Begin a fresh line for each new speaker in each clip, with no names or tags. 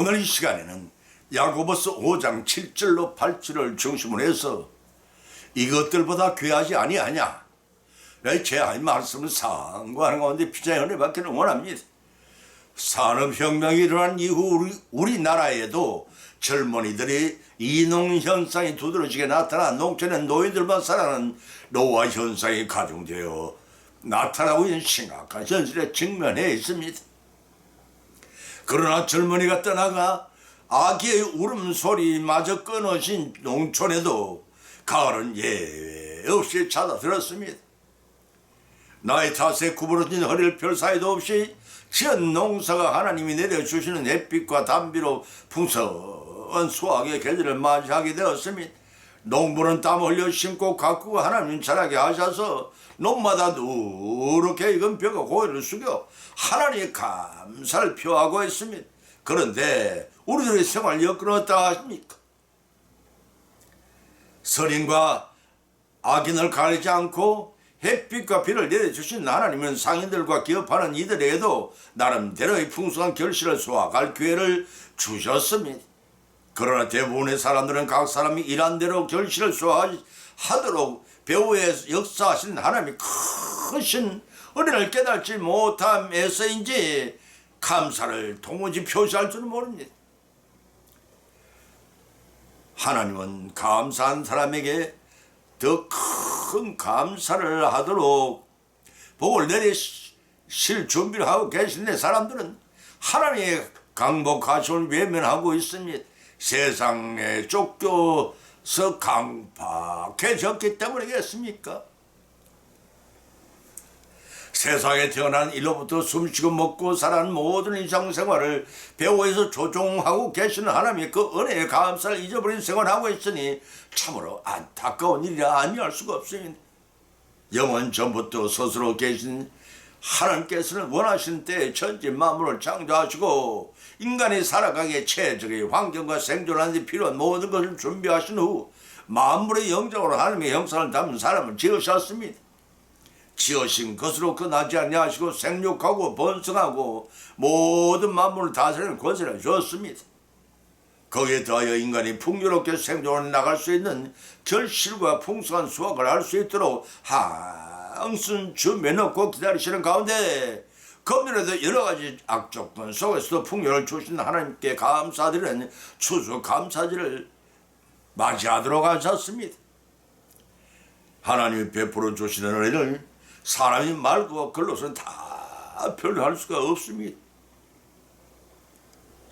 오늘 이 시간에는 야고보서 5장 7절로 8절을 중심으로 해서 이것들보다 귀하지 아니하냐 제 하나님 말씀을 상고하는 가운데 피자의 은혜 받기를 원합니다 산업혁명이 일어난 이후 우리, 우리나라에도 젊은이들이 이농 현상이 두드러지게 나타나 농촌의 노인들만 살아가는 노화 현상이 가중되어 나타나고 있는 심각한 현실에 직면해 있습니다. 그러나 젊은이가 떠나가 아기의 울음소리마저 끊어진 농촌에도 가을은 예외 없이 찾아들었습니다. 나의 탓에 구부러진 허리를 펼 사이도 없이 지은 농사가 하나님이 내려주시는 햇빛과 담비로 풍성한 수확의 계절을 맞이하게 되었습니다. 농부는 땀 흘려 심고 가꾸고 하나님 자라게 하셔서 논마다 누렇게 익은 벼가 고개를 숙여 하나님의 감사를 표하고 있습니다. 그런데 우리들의 생활 여건은 어떠 하십니까? 선인과 악인을 가리지 않고 햇빛과 비를 내려주신 하나님은 상인들과 기업하는 이들에게도 나름대로의 풍성한 결실을 수확할 기회를 주셨습니다. 그러나 대부분의 사람들은 각 사람이 일한 대로 결실을 수확하도록 배후에 역사하신 하나님이 크신 은혜를 깨닫지 못함에서인지 감사를 도무지 표시할 줄은 모릅니다. 하나님은 감사한 사람에게 더 큰 감사를 하도록 복을 내리실 준비를 하고 계신데 사람들은 하나님의 강복하심을 외면하고 있습니다. 세상에 쫓겨 서 강팍해졌기 때문이겠습니까? 세상에 태어난 일로부터 숨쉬고 먹고 살아는 모든 일상생활을 배후에서 조종하고 계시는 하나님의 그 은혜의 감사를 잊어버린 생활하고 있으니 참으로 안타까운 일이라 아니할 수가 없습니다. 영원 전부터 스스로 계신 하나님께서는 원하시는 때에 천지 만물을 창조하시고 인간이 살아가기에 최적의 환경과 생존하는 데 필요한 모든 것을 준비하신 후 만물의 영적으로 하나님의 형상을 담은 사람을 지으셨습니다. 지으신 것으로 끝나지 아니하시고 생육하고 번성하고 모든 만물을 다스리는 권세를 주었습니다. 거기에 더하여 인간이 풍요롭게 생존해 나갈 수 있는 결실과 풍성한 수확을 할 수 있도록 항상 준비해놓고 기다리시는 가운데 검면에도 여러 가지 악조건 속에서도 풍요를 주신 하나님께 감사드리는 추수 감사지를 맞이하도록 하셨습니다. 하나님이 베풀어 주시는 은혜를 사람이 말고 글로서는 다 표현할 수가 없습니다.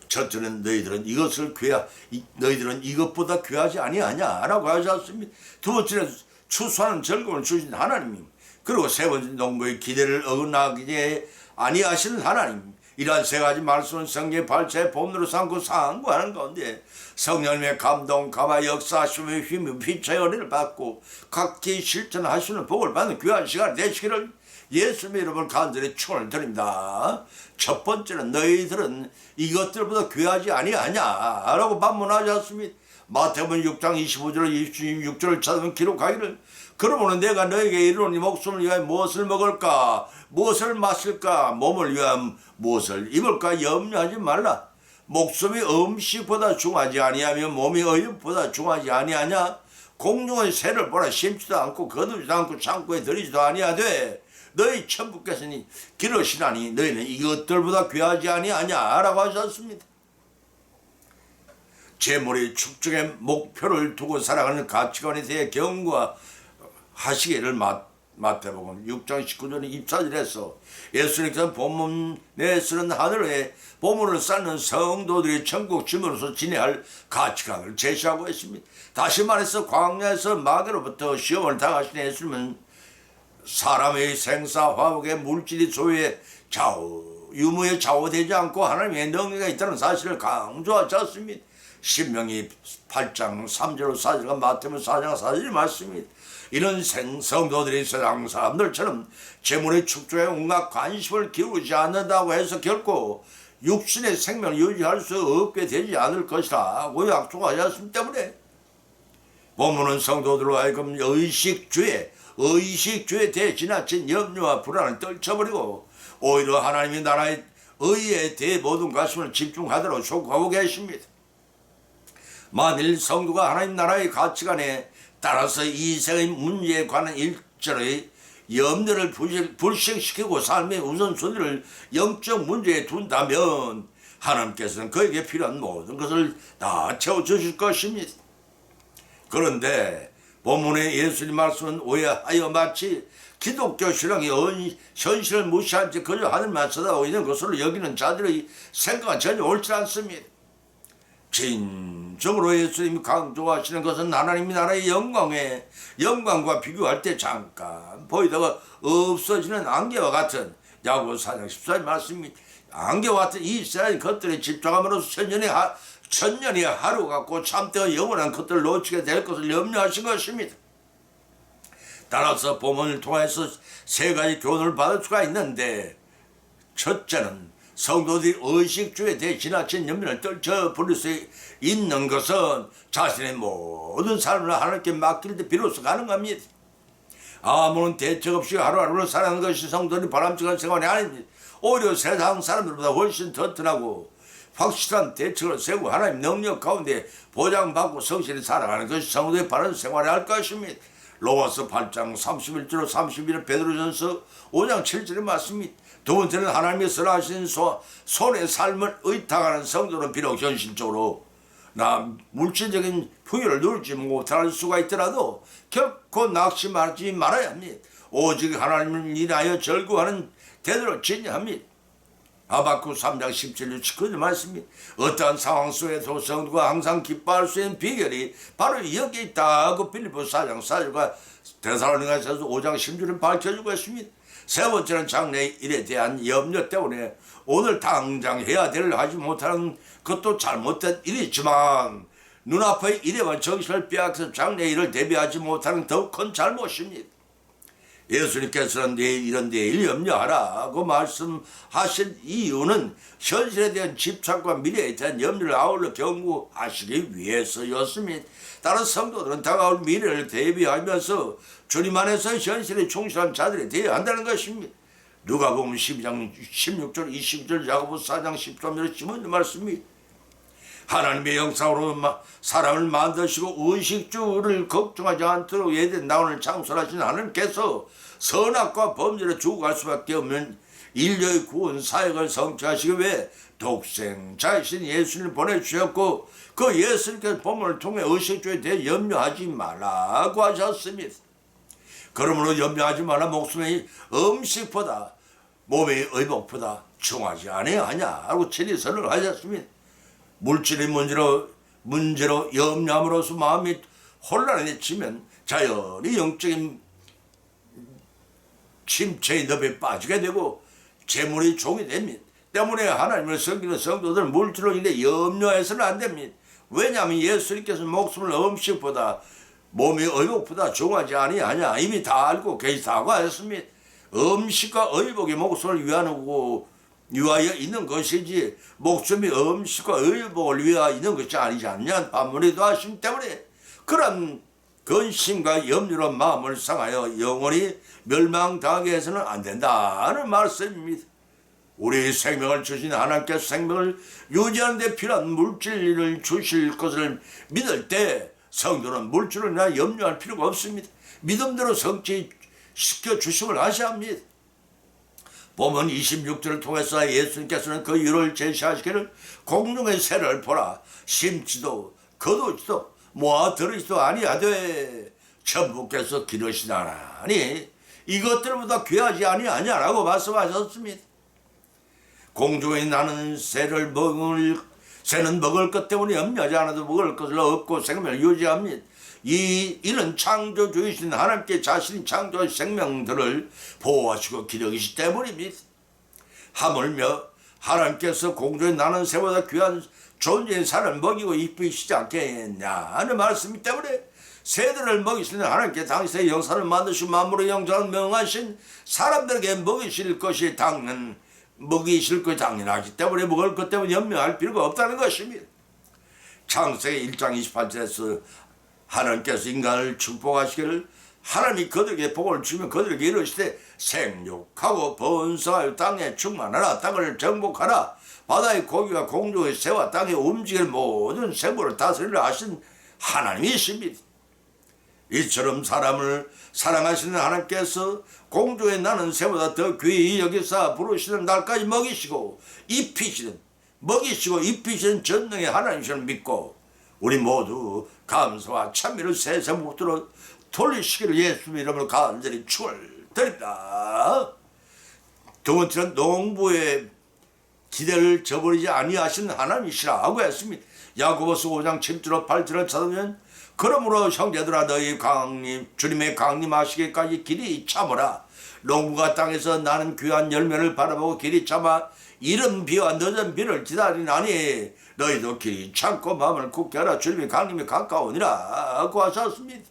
첫째는 너희들은 이것을 귀하, 이- 너희들은 이것보다 귀하지 아니하냐라고 하셨습니다. 두 번째는 추수하는 즐거움을 주신 하나님. 그리고 세 번째 농부의 기대를 어긋나게 아니하시는 하나님. 이러한 세 가지 말씀은 성경의 발차에 본으로 삼고 상고하는 가운데 성령님의 감동, 감화, 역사하심의 힘이 피차의 은혜를 받고 각기 실천하시는 복을 받는 귀한 시간 되시기를 예수님의 이름을 간절히 축원을 드립니다. 첫 번째는 너희들은 이것들보다 귀하지 아니하냐라고 반문하셨습니다. 마태복음 6장 25절 26절을 찾으면 기록하기를. 그러므로 내가 너에게 이르노니 목숨을 위하여 무엇을 먹을까? 무엇을 마실까? 몸을 위하여 무엇을 입을까? 염려하지 말라. 목숨이 음식보다 중하지 아니하며 몸이 의욕보다 중하지 아니하냐? 공중의 새를 보라 심지도 않고 거두지도 않고 창고에 들이지도 아니하되 너희 천부께서니 기르시나니 너희는 이것들보다 귀하지 아니하냐라고 하셨습니다. 재물의 축적의 목표를 두고 살아가는 가치관에 대해 경고하시기를 마, 마태복음 6장 19절 24절에서 예수님께서 본문에 쓰는 하늘에 보물을 쌓는 성도들이 천국 주민으로서 지내할 가치관을 제시하고 있습니다. 다시 말해서 광야에서 마귀로부터 시험을 당하신 예수님은 사람의 생사 화복의 물질이 소유의 좌우 유무에 좌우되지 않고 하나님의 능력이 있다는 사실을 강조하셨습니다. 신명이 8장 3절 4절과 마태복음 4장 4절 말씀입니다. 이런 생성도들이 세상 사람들처럼 재물의 축조에 온갖 관심을 기울이지 않는다고 해서 결코 육신의 생명을 유지할 수 없게 되지 않을 것이라고 약속하셨기 때문에 본문은 성도들로 하여금 의식주의 의식주에 대해 지나친 염려와 불안을 떨쳐버리고 오히려 하나님의 나라의 의에 대해 모든 관심을 집중하도록 촉구하고 계십니다. 만일 성도가 하나님 나라의 가치관에 따라서 이 세의 문제에 관한 일절의 염려를 불식- 불식시키고 삶의 우선순위를 영적 문제에 둔다면 하나님께서는 그에게 필요한 모든 것을 다 채워주실 것입니다. 그런데 본문의 예수님 말씀은 오해하여 마치 기독교 신앙이 은- 현실을 무시한 채 그저 하늘만 쳐다보고 있는 것으로 여기는 자들의 생각은 전혀 옳지 않습니다. 진정으로 예수님이 강조하시는 것은 하나님 나라의 영광에 영광과 비교할 때 잠깐 보이다가 없어지는 안개와 같은 야고 4장 14절 말씀입니다. 안개와 같은 이 세상 것들에 집중함으로써 천년의 하, 천년의 하루 같고 참되어 영원한 것들을 놓치게 될 것을 염려하신 것입니다. 따라서 본문을 통해서 세 가지 교훈을 받을 수가 있는데 첫째는 성도들이 의식주에 대해 지나친 염려를 떨쳐 버릴 수 있는 것은 자신의 모든 삶을 하나님께 맡길 때 비로소 가능합니다. 아무런 대책 없이 하루하루를 살아가는 것이 성도들이 바람직한 생활이 아닙니다. 오히려 세상 사람들보다 훨씬 튼튼하고 확실한 대책을 세우고 하나님 능력 가운데 보장받고 성실히 살아가는 것이 성도의 바른 생활이 할 것입니다. 로마서 8장 31절 31절 베드로전서 5장 7절의 말씀입니다. 두 번째는 하나님의 선하신 소, 손의 삶을 의탁하는 성도는 비록 현실적으로 나 물질적인 풍요를 누리지 못할 수가 있더라도 결코 낙심하지 말아야 합니다. 오직 하나님을 인하여 절구하는 대대로 진행합니다. 아바쿠 3장 17절 19절 말씀입니다. 어떠한 상황 속에서 성도가 항상 기뻐할 수 있는 비결이 바로 여기 있다고 빌리포 4장 4절과 대사로니가서 5장 10절은 밝혀주고 있습니다. 세 번째는 장래 일에 대한 염려 때문에 오늘 당장 해야 될 하지 못하는 것도 잘못된 일이지만 눈앞의 일에만 정신을 빼앗겨 장래 일을 대비하지 못하는 더욱 큰 잘못입니다. 예수님께서는 내일 이런 내일 염려하라고 말씀하신 이유는 현실에 대한 집착과 미래에 대한 염려를 아울러 경고하시기 위해서였습니다. 다른 성도들은 다가올 미래를 대비하면서 주님 안에서 현실에 충실한 자들이 되어야 한다는 것입니다. 누가 보면 12장 16절 20절 야고보 4장 13절 지문 말씀입니다. 하나님의 영상으로 마- 사람을 만드시고 의식주를 걱정하지 않도록 예된 나오는 창설하신 하나님께서 선악과 범죄를 주고갈 수밖에 없는 인류의 구원 사역을 성취하시기 위해 독생 자신 예수님을 보내주셨고 그 예수님께서 본문을 통해 의식주에 대해 염려하지 말라고 하셨습니다. 그러므로 염려하지 말라 목숨의 음식보다 몸의 의복보다 중하지 아니하냐 하고 친히 설명하셨습니다. 물질의 문제로 문제로 염려함으로써 마음이 혼란에 치면 자연히 영적인 침체의 늪에 빠지게 되고 재물이 종이 됩니다. 때문에 하나님을 섬기는 성도들 물질로 인해 염려해서는 안 됩니다. 왜냐하면 예수님께서 목숨을 음식보다 몸의 의복보다 중하지 아니하냐 이미 다 알고 계시다고 하셨습니다. 음식과 의복이 목숨을 위하고 위하여 있는 것이지 목숨이 음식과 의복을 위하여 있는 것이 아니지 않냐 반문에도 하심 때문에 그런 근심과 염려로 마음을 상하여 영원히 멸망당하게 해서는 안 된다는 말씀입니다. 우리 생명을 주신 하나님께서 생명을 유지하는 데 필요한 물질을 주실 것을 믿을 때 성도는 물질을 나 염려할 필요가 없습니다. 믿음대로 성취시켜 주심을 하셔야 합니다. 보면 26절을 통해서 예수님께서는 그 이유를 제시하시기를 공중의 새를 보라 심지도 거두지도 모아 들으지도 아니하되 천부께서 기르시나니 이것들보다 귀하지 아니하냐라고 말씀하셨습니다. 공중에 나는 새를 먹을 새는 먹을 것 때문에 염려하지 않아도 먹을 것을 얻고 생명을 유지합니다. 이 이는 창조주이신 하나님께 자신이 창조한 생명들을 보호하시고 기르시기 때문입니다. 하물며 하나님께서 공중에 나는 새보다 귀한 존재인 산을 먹이고 이쁘시지 않겠냐는 말씀이 때문에 새들을 먹이시는 하나님께 당시의 영사를 만드신 만물의 영장을 명하신 사람들에게 먹이실 것이 당연 먹이실 것이 당연하기 때문에 먹을 것 때문에 염려할 필요가 없다는 것입니다. 창세기 1장 28절에서 하나님께서 인간을 축복하시기를 하나님이 그들에게 복을 주면 그들에게 이르시되 생육하고 번성하여 땅에 충만하라 땅을 정복하라 바다의 고기와 공중의 새와 땅에 움직일 모든 생물을 다스리라 하신 하나님이십니다. 이처럼 사람을 사랑하시는 하나님께서 공중에 나는 새보다 더 귀히 여기사 부르시는 날까지 먹이시고 입히시는 먹이시고 입히시는 전능의 하나님을 믿고 우리 모두 감사와 찬미를 세상 무도로 돌리시기를 예수님 이름으로 간절히 축원드립니다. 두 번째는 농부의 기대를 저버리지 아니하신 하나님이시라고 했습니다. 야고보서 5장 7절로 8절을 찾으면 그러므로 형제들아 너희 강림 주님의 강림하시기까지 길이 참으라 농부가 땅에서 나는 귀한 열매를 바라보고 길이 참아 이른 비와 늦은 비를 기다리나니 너희도 길이 참고 마음을 굳게 하라 주님의 강림이 가까우니라 고 하셨습니다.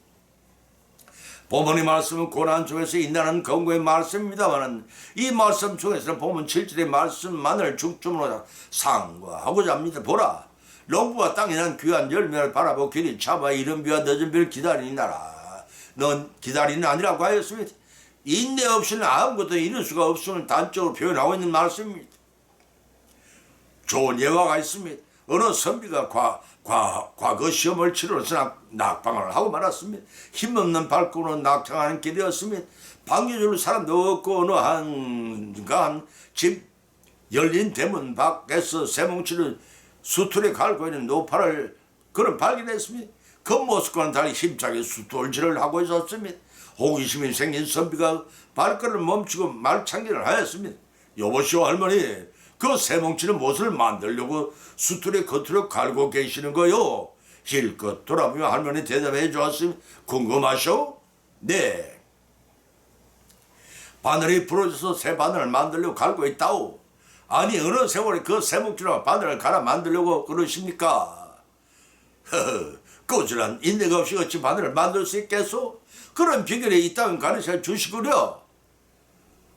본문의 말씀은 고난 중에서 인나는 건고의 말씀입니다만은 이 말씀 중에서는 본문 7절의 말씀만을 중점으로 상고하고자 합니다. 보라 농부가 땅에 난 귀한 열매를 바라보고 길이 참아 이른 비와 늦은 비를 기다리니 나라 넌 기다리는 아니라고 하였습니다. 인내 없이는 아무것도 이룰 수가 없음을 단적으로 표현하고 있는 말씀입니다. 좋은 예화가 있습니다. 어느 선비가 과, 과, 과거 시험을 치러서 낙, 낙방을 하고 말았습니다. 힘없는 발걸음으로 낙장하는 길이었습니다. 방귀줄 사람도 없고 어느 한간 집 열린 대문 밖에서 새뭉치를 수틀에 갈고 있는 노파를 그를 발견했습니다. 그 모습과는 달리 힘차게 수돌질을 하고 있었습니다. 호기심이 생긴 선비가 발걸음을 멈추고 말창기를 하였습니다. 여보시오 할머니 그 새뭉치는 무엇을 만들려고 수틀의 겉으로 갈고 계시는 거요? 힐끗 돌아보며 할머니 대답해 주었으면 궁금하쇼? 네. 바늘이 부러져서 새 바늘을 만들려고 갈고 있다오. 아니 어느 세월에 그 새뭉치로 바늘을 갈아 만들려고 그러십니까? 허허 꼬질한 인내가 없이 어찌 바늘을 만들 수 있겠소? 그런 비결이 있다면 가르쳐 주시구려.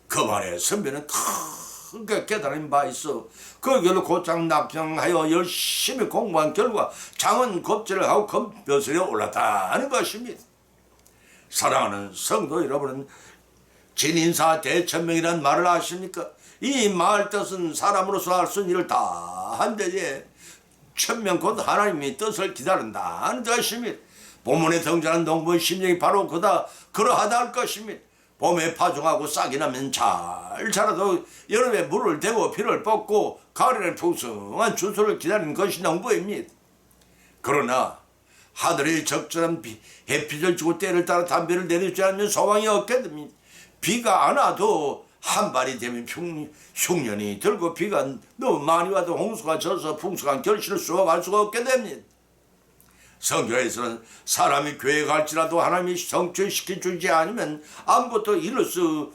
그 말에 선배는 크게 깨달은 바 있어. 그 결로 곧장 납장하여 열심히 공부한 결과 장은 겁제를 하고 검벼슬에 올랐다는 것입니다. 사랑하는 성도 여러분은 진인사 대천명이라는 말을 아십니까? 이말 뜻은 사람으로서 할 수 있는 일을 다 한대지 천명 곧 하나님의 뜻을 기다린다는 것입니다. 본문에 등장하는 농부의 심령이 바로 그다 그러하다 할 것입니다. 봄에 파종하고 싹이 나면 잘 자라도 여름에 물을 대고 피를 뽑고 가을에는 풍성한 주소를 기다리는 것이 농부입니다. 그러나 하늘의 적절한 비, 햇빛을 주고 때를 따라 담배를 내리지 않으면 소망이 없게 됩니다. 비가 안 와도 한 발이 되면 흉, 흉년이 들고 비가 너무 많이 와도 홍수가 져서 풍성한 결실을 수확할 수가 없게 됩니다. 성경에서는 사람이 교회 갈지라도 하나님이 성취시켜 주지 않으면 아무것도 이룰 수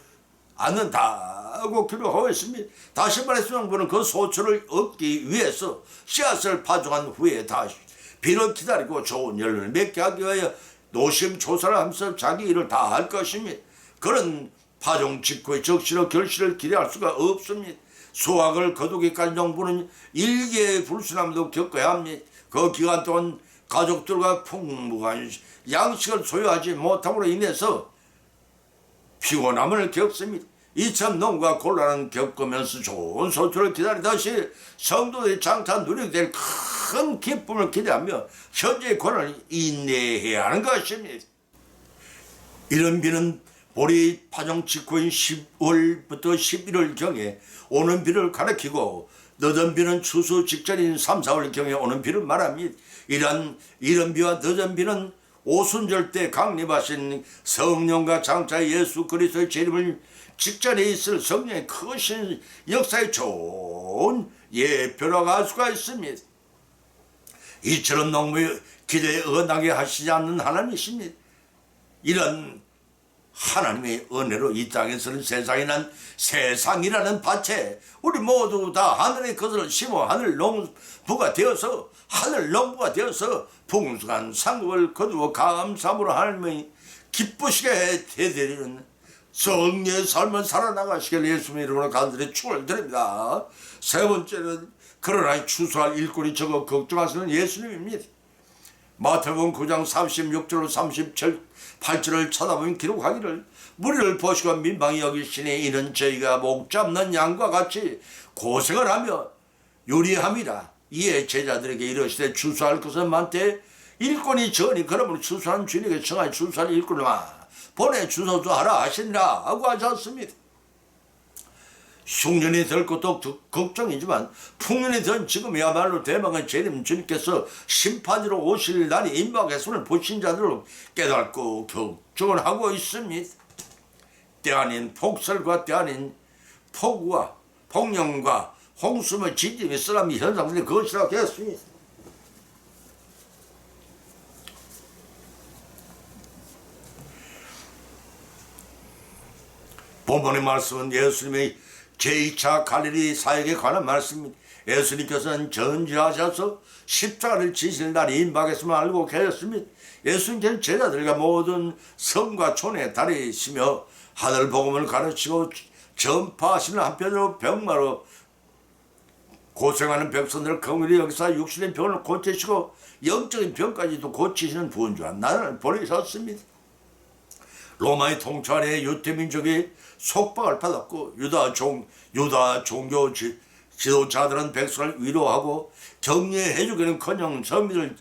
않는다고 기록하고 있습니다. 다시 말해서 농부는 그 소출을 얻기 위해서 씨앗을 파종한 후에 다시 비를 기다리고 좋은 열매를 맺게 하기 위하여 노심초사를 하면서 자기 일을 다 할 것입니다. 그런 파종 직후의 적시로 결실을 기대할 수가 없습니다. 수확을 거두기까지 농부는 일개의 불순함도 겪어야 합니다. 그 기간 동안 가족들과 풍부한 양식을 소유하지 못함으로 인해서 피곤함을 겪습니다. 이참 농과 곤란을 겪으면서 좋은 소출을 기다리다시 성도들이 장차 누리게 될 큰 기쁨을 기대하며 현재의 고난을 인내해야 하는 것입니다. 이런 비는 보리 파종 직후인 10월부터 11월경에 오는 비를 가리키고 늦은 비는 추수 직전인 3, 4월경에 오는 비를 말합니다. 이런 이런 비와 늦은 비는 오순절 때 강림하신 성령과 장차 예수 그리스도의 재림을 직전에 있을 성령의 크신 역사의 좋은 예표라고 할 수가 있습니다. 이처럼 농부의 기대에 언하게 하시지 않는 하나님이십니다. 이런 하나님의 은혜로 이 땅에서는 세상에 난 세상이라는 밭에 우리 모두 다 하늘의 것을 심어 하늘 농부가 되어서 하늘 농부가 되어서 풍성한 상급을 거두어 감사함으로 하나님의 기쁘시게 되드리는 성리의 삶을 살아나가시길 예수님 이름으로 간절히 축을 드립니다. 세 번째는 그러나 추수할 일꾼이 적어 걱정하시는 예수님입니다. 마태복음 9장 36절 37 8절을 쳐다보면 기록하기를 무리를 보시고 민방이 여기시니 이는 저희가 목 잡는 양과 같이 고생을 하며 요리함이라 이에 제자들에게 이르시되 추수할 것은 많되 일꾼이 적으니 그러므로 추수하는 주인에게 청하여 추수할 일꾼을 보내 주소서 하라 하시니라 하고 하셨습니다. 흉년이 될 것도 더 걱정이지만 풍년이 된 지금이야말로 대망의 재림 주님께서 심판으로 오실 날이 임박했음을 보신 자들로 깨닫고 걱정을 하고 있습니다. 때 아닌 폭설과 때 아닌 폭우와 폭령과 홍수의 지짐이 쓰라미 현상들이 그것이라고 했습니다. 본문의 말씀은 예수님의 제2차 갈릴리 사역에 관한 말씀입니다. 예수님께서는 전지하셔서 십자가를 지실 날이 임박했음을 알고 계셨습니다. 예수님께서 제자들과 모든 성과 촌에 다니시며 하늘 복음을 가르치고 전파하시는 한편으로 병마로 고생하는 백성들을 긍휼히 여기서 육신의 병을 고치시고 영적인 병까지도 고치시는 부원주한 나를 보내셨습니다. 로마의 통치 아래 유대 민족이 속박을 받았고 유다 종 유다 종교 지, 지도자들은 백성을 위로하고 격려해 주기는커녕 서민을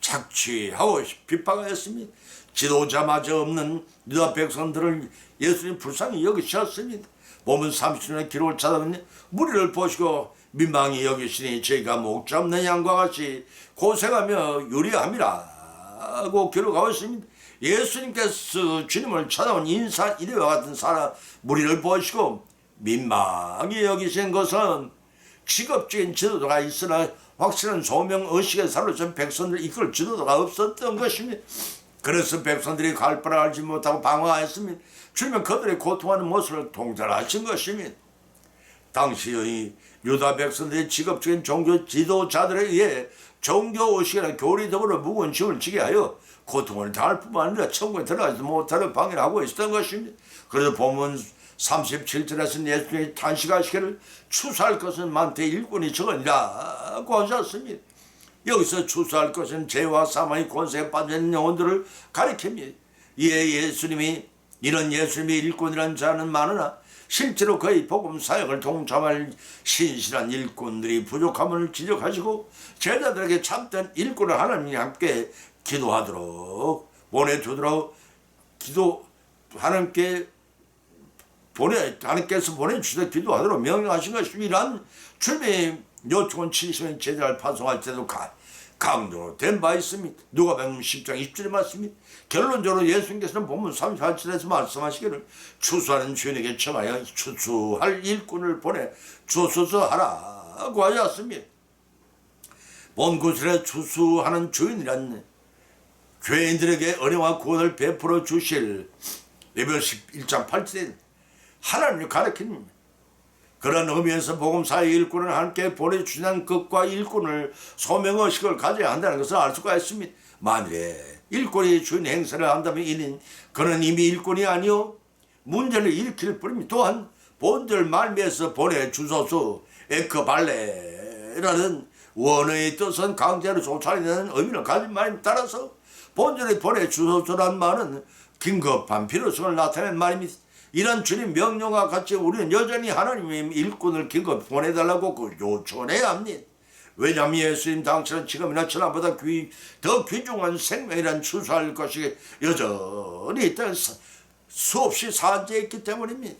착취하고 핍박하였습니다. 지도자마저 없는 유다 백성들을 예수님 불쌍히 여기셨습니다. 몸은 30년의 기록을 찾아보니 무리를 보시고 민망히 여기시니 저희가 목 잡는 양과 같이 고생하며 유리함이라고 기록하고 있습니다. 예수님께서 주님을 찾아온 인사 이래와 같은 사람 무리를 보시고 민망히 여기신 것은 직업적인 지도자가 있으나 확실한 소명 의식에 사로잡힌 백성들 이끌 지도자가 없었던 것입니다. 그래서 백성들이 갈 바를 알지 못하고 방황하였습니다. 주님은 그들의 고통하는 모습을 통찰하신 것입니다. 당시의 유다 백성들의 직업적인 종교 지도자들에 의해 종교 의식이나 교리 더불어 무거운 짐을 지게 하여 고통을 당할 뿐만 아니라 천국에 들어가지 못하는 방해를 하고 있었던 것입니다. 그래서 본문 37절에서는 예수님이 탄식하시기를 추수할 것은 많되 일꾼이 적으니라고 하셨습니다. 여기서 추수할 것은 죄와 사망의 권세에 빠진 영혼들을 가리킵니다. 이에 예수님이 이런 예수님이 일꾼이라는 자는 많으나 실제로 그의 복음 사역을 동참할 신실한 일꾼들이 부족함을 지적하시고 제자들에게 참된 일꾼을 하나님이 함께 기도하도록 보내주도록 기도 하나님께 보내 하나님께서 보내주셔서 기도하도록 명령하신 것입니다. 주님의 요청은 70년 제자를 파송할 때도 가, 강조로 된 바 있습니다. 누가 보면 10장 20절에 말씀입니다. 결론적으로 예수님께서는 본문 38절에서 말씀하시기를 추수하는 주인에게 청하여 추수할 일꾼을 보내 주소서 하라고 하였습니다. 본 구슬에 추수하는 주인이란 죄인들에게 은혜와 구원을 베풀어 주실 레벨 11장 8절에 하나님을 가르칩니다. 그런 의미에서 복음사의 일꾼을 함께 보내주시는 것과 일꾼을 소명의식을 가져야 한다는 것을 알 수가 있습니다. 만일에 일꾼이 주인 행사를 한다면 이는 그는 이미 일꾼이 아니요 문제를 일으킬 뿐입니다. 또한 본들 말미에서 보내주소서 에크발레라는 원어의 뜻은 강제로 쫓아내는 의미를 가진 말입니다. 따라서 본절에 보내주소서란 말은 긴급한 필요성을 나타낸 말입니다. 이런 주님 명령과 같이 우리는 여전히 하나님의 일꾼을 긴급 보내달라고 그 요청해야 합니다. 왜냐하면 예수님 당신은 지금이나 천하보다 귀, 더 귀중한 생명이란 추수할 것이 여전히 있다 수없이 산재했기 때문입니다.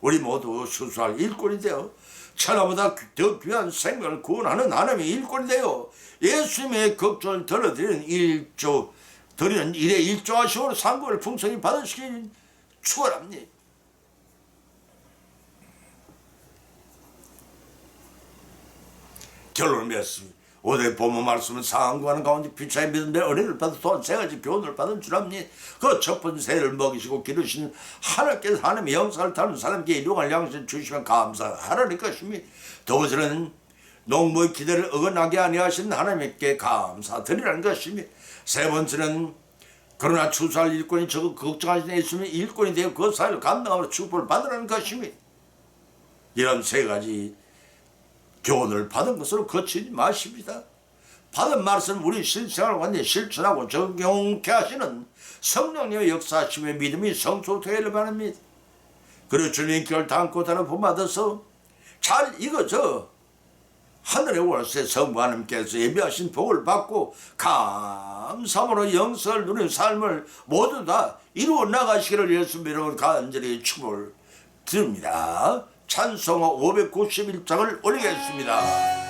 우리 모두 수수할 일꾼이 되어 천하보다 더 귀한 생명을 구원하는 하나님의 일꾼이 되어 예수님의 걱정을 들어드리는 일조 드리는 일에 일조하시오 상급을 풍성히 받으시기 축원합니다. 결론을 맺습니다. 오늘 본문 말씀은 상황과는 가운데 피차의 믿음의 은혜를 받아 또한 세 가지 교훈을 받은 줄 압니다. 그첫 번째를 먹이시고 기르신 하나님께서 하나님의 영상을 타는 사람께 일용할 양식 주시면 감사하라는 것입니다. 두 번째는 농부의 기대를 어긋나게 아니하신 하나님께 감사드리라는 것입니다. 세 번째는 그러나 추수할 일꾼이 저거 걱정하시는 있으면 일꾼이 되어 그 사회를 감당하러 축복을 받으라는 것입니다. 이런 세 가지 교훈을 받은 것으로 거치지 마십니다. 받은 말씀 우리 실생활 관계 실천하고 적용케 하시는 성령님의 역사심의 믿음이 성소되기를 바랍니다. 그리고 주님 결 담고 다는 본받아서 잘 익어져 하늘의 월세 성부 하나님께서 예비하신 복을 받고 감사함으로 영성을 누린 삶을 모두 다 이루어 나가시기를 예수 이름으로 간절히 축복을 드립니다. 찬송어 591장을 올리겠습니다.